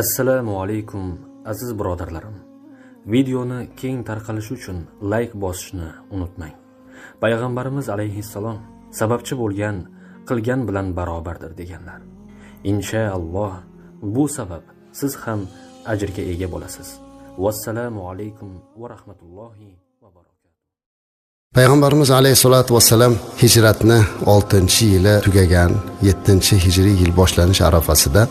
assalomu alaykum aziz birodarlarim. Videoni keng tarqalishi uchun layk bosishni unutmang. Payg'ambarimiz alayhissalom sababchi bo'lgan qilgan bilan barobardir deganlar. Inshaalloh bu sabab siz ham ajrga ega bo'lasiz. Vassalomu alaykum va rahmatullohi va barakatuh. Payg'ambarimiz alayhissalotu vassalam hijratni oltinchi yili tugagan yettinchi hijriy yil boshlanish arafasida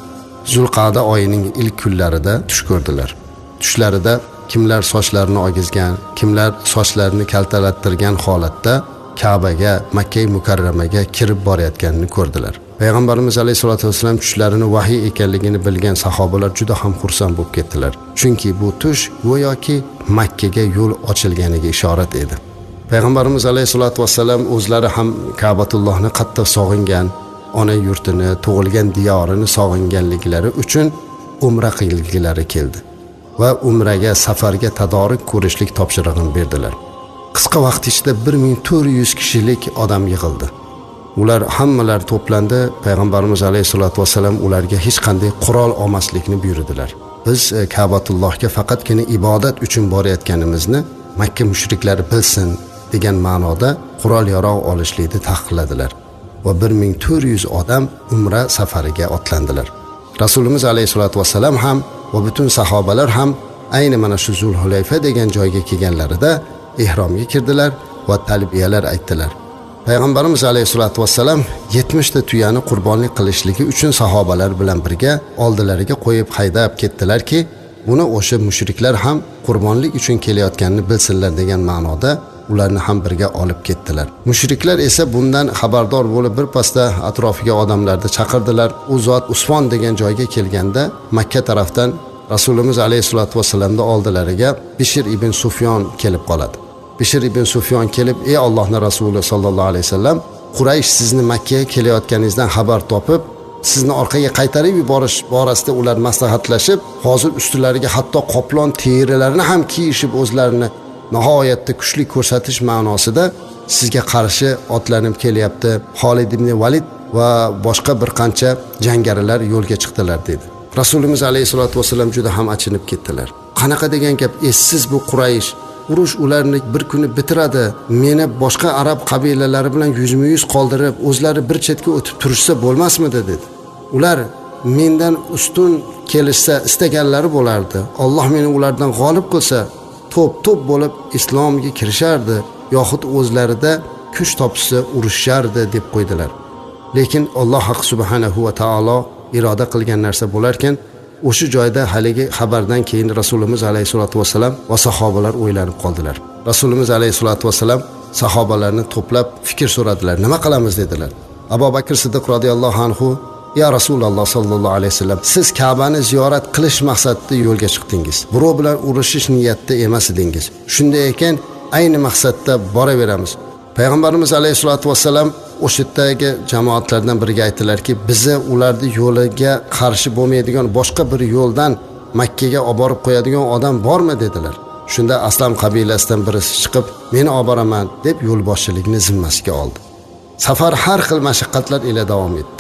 zulqada oyining ilk kunlarida tush ko'rdilar. Tushlarida kimlar sochlarini ogizgan kimlar sochlarini kaltalattirgan holatda kabaga makka mukarramaga kirib borayotganini ko'rdilar. Payg'ambarimiz alayhissalotu vassalam tushlarini vahiy ekanligini bilgan sahobalar juda ham xursand bo'lib ketdilar. Chunki bu tush go'yoki makkaga yo'l ochilganiga ishorat edi. Payg'ambarimiz alayhissalotu vassalam o'zlari ham kabatullohni qattiq sog'ingan ona yurtini tug'ilgan diyorini sog'inganliklari uchun umra qilgilari keldi va umraga safarga tadorik ko'rishlik topshirig'ini berdilar. Qisqa vaqt ichida bir ming to'rt yuz kishilik odam yig'ildi. Ular hammalari to'plandi. Payg'ambarimiz alayhissalotu vassalam ularga hech qanday qurol olmaslikni buyurdilar. Biz e, kabatullohga faqatgina ibodat uchun borayotganimizni makka mushriklari bilsin degan ma'noda qurol yarog' olishlikni taqiqladilar. Va bir ming to'rt yuz odam umra safariga otlandilar. Rasulimiz alayhissalotu vassalam ham va butun sahobalar ham ayni mana shu zulhulayfa degan joyga kelganlarida ehromga kirdilar va talbiyalar aytdilar. Payg'ambarimiz alayhissalotu vassalam yetmishta tuyani qurbonlik qilishligi uchun sahobalar bilan birga oldilariga qo'yib haydab ketdilarki buni o'sha mushriklar ham qurbonlik uchun kelayotganini bilsinlar degan ma'noda ularni ham birga olib ketdilar. Mushriklar esa bundan xabardor bo'lib birpasda atrofiga odamlarni chaqirdilar. U zot usfon degan joyga kelganda makka tarafdan rasulimiz alayhissalotu vassalamni oldilariga bishir ibn sufyon kelib qoladi. Bishir ibn sufyon kelib ey ollohni rasuli sollallohu alayhi vasallam quraysh sizni makkaga kelayotganingizdan xabar topib sizni orqaga qaytarib yuborish borasida ular maslahatlashib hozir ustilariga hatto qoplon terilarini ham kiyishib o'zlarini nihoyatda kuchli ko'rsatish ma'nosida sizga qarshi otlanib kelyapti. Xolid ibn valid va boshqa bir qancha jangarilar yo'lga chiqdilar dedi. Rasulimiz alayhissalotu vassalam juda ham achinib ketdilar. Qanaqa degan gap? Essiz bu quraysh urush ularni bir kuni bitiradi. Meni boshqa arab qabilalari bilan yuzma yuz qoldirib o'zlari bir chetga o'tib turishsa bo'lmasmidi dedi. Ular mendan ustun kelishsa istaganlari bo'lardi. Olloh meni ulardan g'olib qilsa to'p to'p bo'lib islomga kirishardi yoxud o'zlarida kuch topishsa urushishardi deb qo'ydilar. Lekin alloh haq subhanahu va taolo iroda qilgan narsa bo'larkan o'sha joyda haligi xabardan keyin rasulimiz alayhissalotu vassalam va sahobalar o'ylanib qoldilar. Rasulimiz alayhissalotu vassalam sahobalarni to'plab fikr so'radilar. Nima qilamiz? dedilar. Abu bakr siddiq roziyallohu anhu ya rasululloh sollallohu alayhi vasallam siz kabani ziyorat qilish maqsadida yo'lga chiqdingiz. Birov bilan urushish niyatida emas edingiz. Shunday ekan ayni maqsadda boraveramiz. Payg'ambarimiz alayhissalotu vassalam o'sha yerdagi jamoatlardan biriga aytdilarki bizni ularni yo'liga qarshi bo'lmaydigan boshqa bir yo'ldan makkaga olib borib qo'yadigan odam bormi? dedilar. Shunda aslam qabilasidan birisi chiqib meni olib boraman deb yo'lboshchilikni zimmasiga oldi. Safar har xil mashaqqatlar ila davom etdi.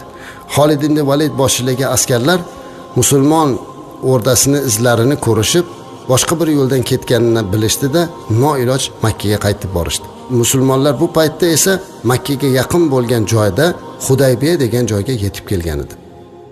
Xolid ibn Valid boshchiligidagi askarlar musulmon o'rdasini izlarini ko'rishib boshqa bir yo'ldan ketganini bilishdida noiloj Makkaga qaytib borishdi. Musulmonlar bu paytda esa Makkaga yaqin bo'lgan joyda Hudaybiya degan joyga yetib kelgan edi.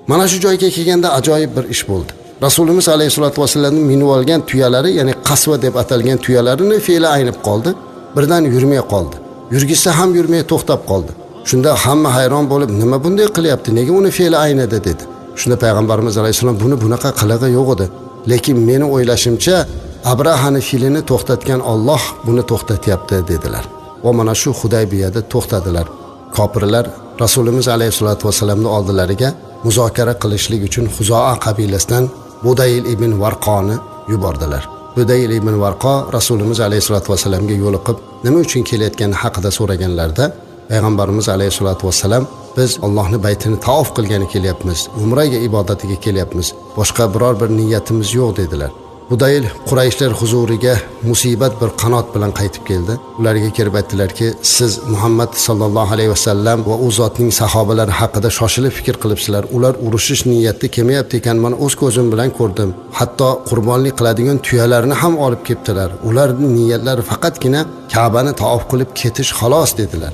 Mana shu joyga kelganda ajoyib bir ish bo'ldi. Rasulimiz alayhisolatu vasallamning minib olgan tuyalari, ya'ni qasva deb atalgan tuyalarini fe'li aynib qoldi. Birdan yurmay qoldi. Yurgisi ham yurmay to'xtab qoldi. Shunda hamma hayron bo'lib nima bunday qilyapti? Nega uni fe'li aynidi dedi. Shunda payg'ambarimiz alayhissalom buni bunaqa qilig'i yo'q edi. Lekin meni o'ylashimcha abrahani filini to'xtatgan olloh buni to'xtatyapti dedilar. Va mana shu hudaybiyada to'xtadilar. Kofirlar rasulimiz alayhissalotu vassalamni oldilariga muzokara qilishlik uchun huzoa qabilasidan budayil ibn varqoni yubordilar. Budayil ibn varqo rasulimiz alayhissalotu vassalamga yo'liqib nima uchun kelayotgani haqida so'raganlarida payg'ambarimiz alayhissalotu vassalam biz allohni baytini tavof qilgani kelyapmiz umraga ibodatiga kelyapmiz boshqa biror bir niyatimiz yo'q dedilar. Hudayl qurayshlar huzuriga musibat bir qanot bilan qaytib keldi. Ularga kirib aytdilarki siz muhammad sollallohu alayhi vasallam va u zotning sahobalari haqida shoshilib fikr qilibsizlar. Ular urushish niyatda kelmayapti ekan man o'z ko'zim bilan ko'rdim. Hatto qurbonlik qiladigan tuyalarni ham olib kelibdilar. Ularning niyatlari faqatgina kabani taof qilib ketish xolos dedilar.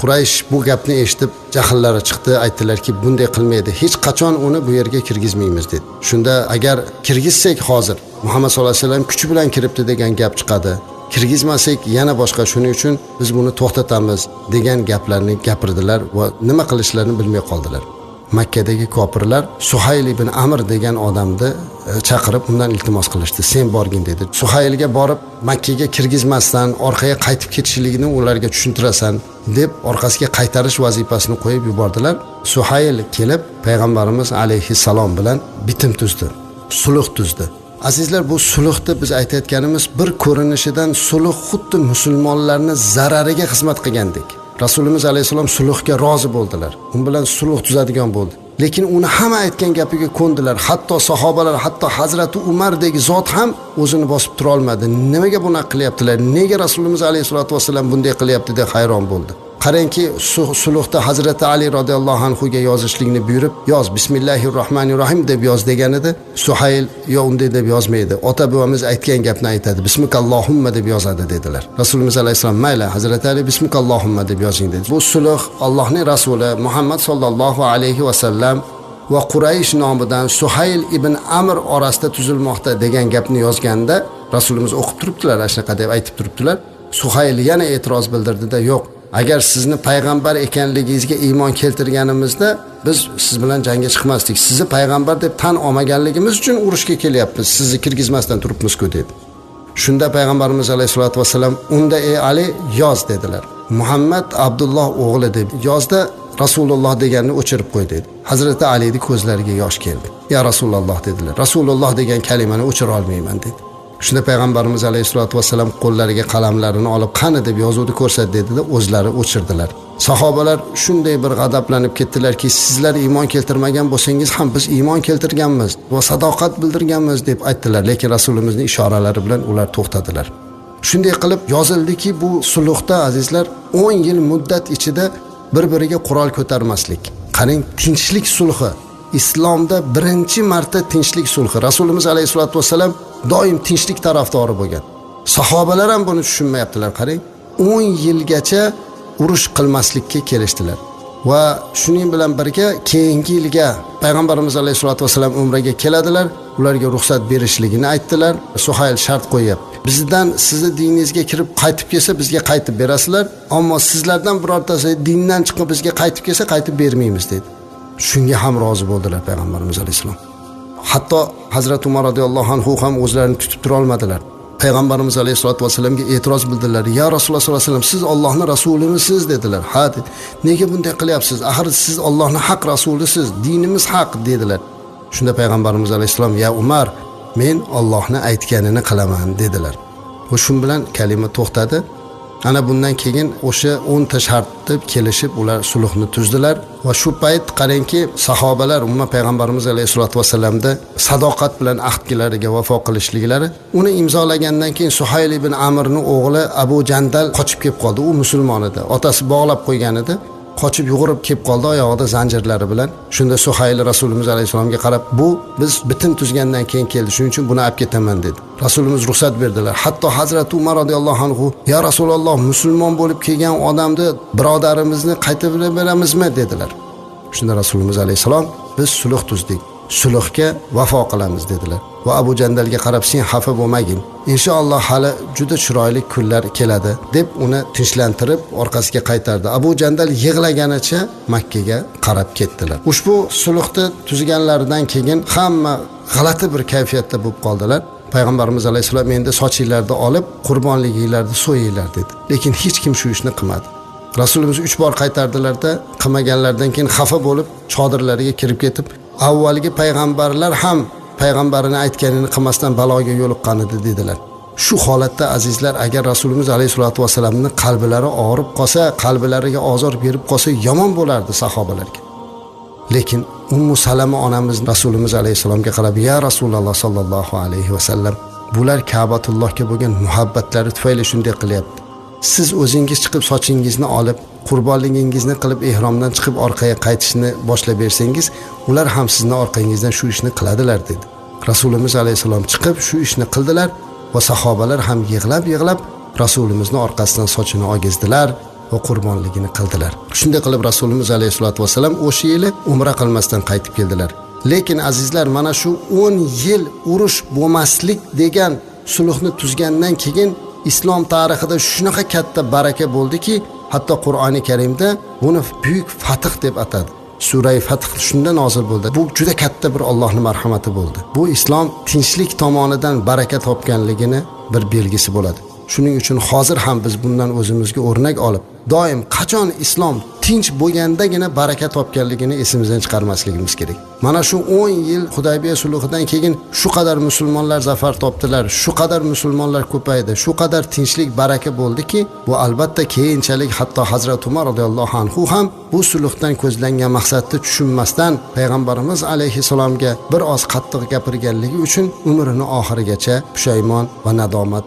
Quraysh bu gapni eshitib jahllari chiqdi aytdilarki bunday qilmaydi hech qachon uni bu yerga kirgizmaymiz dedi. Shunda agar kirgizsak hozir muhammad sallallohu alayhi vasallam kuchi bilan kiribdi degan gap chiqadi. Kirgizmasak yana boshqa shuning uchun biz buni to'xtatamiz degan gaplarni gapirdilar va nima qilishlarini bilmay qoldilar. Makkadagi kofirlar suhayl ibn amr degan odamni e, chaqirib undan iltimos qilishdi. Sen borgin dedi. Suhaylga borib makkaga kirgizmasdan orqaga qaytib ketishligini ularga tushuntirasan deb orqasiga qaytarish vazifasini qo'yib yubordilar. Suhayl kelib payg'ambarimiz alayhissalom bilan bitim tuzdi sulh tuzdi. Azizlar bu sulhni biz aytayotganimiz bir ko'rinishidan sulh xuddi musulmonlarni zarariga xizmat qilgandek rasulimiz alayhissalom sulhga rozi bo'ldilar. U bilan sulh tuzadigan bo'ldi. Lekin uni hamma aytgan gapiga ko'ndilar. Hatto sahobalar hatto hazrati umardek zot ham o'zini bosib turolmadi. Nimaga bunaqa qilyaptilar? Nega rasulimiz alayhissalotu vassalam bunday qilyapti deb hayron bo'ldi? Qarangki sulhda hazrati ali roziyallohu anhuga yozishlikni buyurib yoz bismillahi rohmanir rohim deb yoz degan edi. Suhayl yo unday deb yozmaydi. Ota bobomiz aytgan gapni aytadi. Bismikallohumma deb yozadi dedilar. Rasulimiz alayhissalom mayli hazrati ali bismikallohumma deb yozing dedi. Bu sulh allohning rasuli muhammad sollallohu alayhi vasallam va quraysh nomidan suhayl ibn amr orasida tuzilmoqda degan gapni yozganda rasulimiz o'qib turibdilar ana shunaqa deb aytib turibdilar. Suhayl yana e'tiroz bildirdida yo'q agar sizni payg'ambar ekanligingizga iymon keltirganimizda biz siz bilan jangga chiqmasdik. Sizni payg'ambar deb tan olmaganligimiz uchun urushga kelyapmiz. Sizni kirgizmasdan turibmizku dedi. Shunda payg'ambarimiz alayhissalotu vassalam unda ey ali yoz dedilar. Muhammad abdulloh o'g'li deb yozda rasululloh deganni o'chirib qo'y dedi. Hazrati alini ko'zlariga yosh keldi. Ya rasululloh dedilar. Rasululloh degan kalimani o'chira olmayman dedi. Shunda payg'ambarimiz alayhissalotu vassalam qo'llariga qalamlarini olib qani deb yozuvni ko'rsat dedida o'zlari o'chirdilar. Sahobalar shunday bir g'adablanib ketdilarki sizlar iymon keltirmagan bo'lsangiz ham biz iymon keltirganmiz va sadoqat bildirganmiz deb aytdilar. Lekin rasulimizni ishoralari bilan ular to'xtadilar. Shunday qilib yozildiki bu sulhda azizlar o'n yil muddat ichida bir biriga qurol ko'tarmaslik qarang tinchlik sulhi islomda birinchi marta tinchlik sulhi. Rasulimiz alayhissalotu vassalam doim tinchlik tarafdori bo'lgan. Sahobalar ham buni tushunmayaptilar. Qarang o'n yilgacha urush qilmaslikka kelishdilar. Va shuning bilan birga keyingi yilga payg'ambarimiz alayhissalotu vassalam umraga keladilar. Ularga ruxsat berishligini aytdilar. Suhayl shart qo'yyapti. Bizdan sizni diningizga kirib qaytib kelsa bizga qaytib berasizlar. Ammo sizlardan birortasi dindan chiqib bizga qaytib kelsa qaytib bermaymiz dedi. Shunga ham rozi bo'ldilar payg'ambarimiz alayhissalom. Hatto hazrati umar roziyallohu anhu ham o'zlarini tutib turolmadilar. Payg'ambarimiz alayhissalotu vassalamga e'tiroz bildirdilar. Ya rasululloh sollallohu alayhi vasallam siz ollohni rasulimisiz dedilar. Ha nega bunday qilyapsiz? Axir siz ollohni haq rasulisiz dinimiz haq dedilar. Shunda payg'ambarimiz alayhissalom ya umar men ollohni aytganini qilaman dedilar. Va shu bilan kalima to'xtadi. Ana bundan keyin o'sha o'nta shartni kelishib ular sulhni tuzdilar. Va shu payt qarangki sahobalar umuman payg'ambarimiz alayhissalotu vassalamni sadoqat bilan ahdlariga vafo qilishliklari uni imzolagandan keyin suhayl ibn amirni o'g'li abu jandal qochib kelib qoldi. U musulmon edi. Otasi bog'lab qo'ygan edi. Qochib yugurib kelib qoldi oyog'ida zanjirlari bilan. Shunda suhayli rasulimiz alayhissalomga qarab bu biz bitim tuzgandan keyin keldi shuning uchun buni olib ketaman dedi. Rasulimiz ruxsat berdilar. Hatto hazrati umar roziyallohu anhu ya rasululloh musulmon bo'lib kelgan odamni birodarimizni qaytib beramizmi dedilar. Shunda rasulimiz alayhissalom biz sulh tuzdik. Sulhga vafo qilamiz dedilar. Va abu jandalga qarab sen xafa bo'lmagin. Inshaalloh hali juda chiroyli kunlar keladi deb uni tinchlantirib orqasiga qaytardi. Abu jandal yig'laganicha makkaga qarab ketdilar. Ushbu sulhni tuzganlaridan keyin hamma g'alati bir kayfiyatda bo'lib qoldilar. Payg'ambarimiz alayhissalom endi sochinglarni olib qurbonliginglarni so'yinglar dedi. Lekin hech kim shu ishni qilmadi. Rasulimiz uch bor qaytardilarda qilmaganlaridan keyin xafa bo'lib chodirlariga kirib ketib avvalgi payg'ambarlar ham payg'ambarini aytganini qilmasdan baloga yo'liqqan edi dedilar. Shu holatda azizlar agar rasulimiz alayhissalotu vassalamni qalblari og'rib qolsa qalblariga ozor berib qolsa yomon bo'lardi sahobalarga. Lekin ummu salama onamiz rasulimiz alayhissalomga qarab ya rasululloh sollallohu alayhi vasallam bular kabatullohga bo'lgan muhabbatlari tufayli shunday qilyapti. Siz o'zingiz chiqib sochingizni olib qurbonligingizni qilib ehromdan chiqib orqaga qaytishni boshlab bersangiz ular ham sizni orqangizdan shu ishni qiladilar dedi. Rasulimiz alayhissalom chiqib shu ishni qildilar va sahobalar ham yig'lab yig'lab rasulimizni orqasidan sochini ogizdilar va qurbonligini qildilar. Shunday qilib rasulimiz alayhissalotu vassalam o'sha yili umra qilmasdan qaytib keldilar. Lekin azizlar mana shu o'n yil urush bo'lmaslik degan sulhni tuzgandan keyin islom tarixida shunaqa katta baraka bo'ldiki hatto qur'oni karimda buni buyuk fatih deb atadi. Surai fath shunda nozil bo'ldi. Bu juda katta bir ollohni marhamati bo'ldi. Bu islom tinchlik tomonidan baraka topganligini bir belgisi bo'ladi. Shuning uchun hozir ham biz bundan o'zimizga o'rnak olib doim qachon islom tinch bo'lgandagina baraka topganligini esimizdan chiqarmasligimiz kerak. Mana shu o'n yil hudaybiya sulhidan keyin shu qadar musulmonlar zafar topdilar shu qadar musulmonlar ko'paydi shu qadar tinchlik baraka bo'ldiki. Bu albatta keyinchalik hatto hazrati umar roziyallohu anhu ham bu sulhdan ko'zlangan maqsadni tushunmasdan payg'ambarimiz alayhissalomga bir oz qattiq gapirganligi uchun umrini oxirigacha pushaymon va nadomat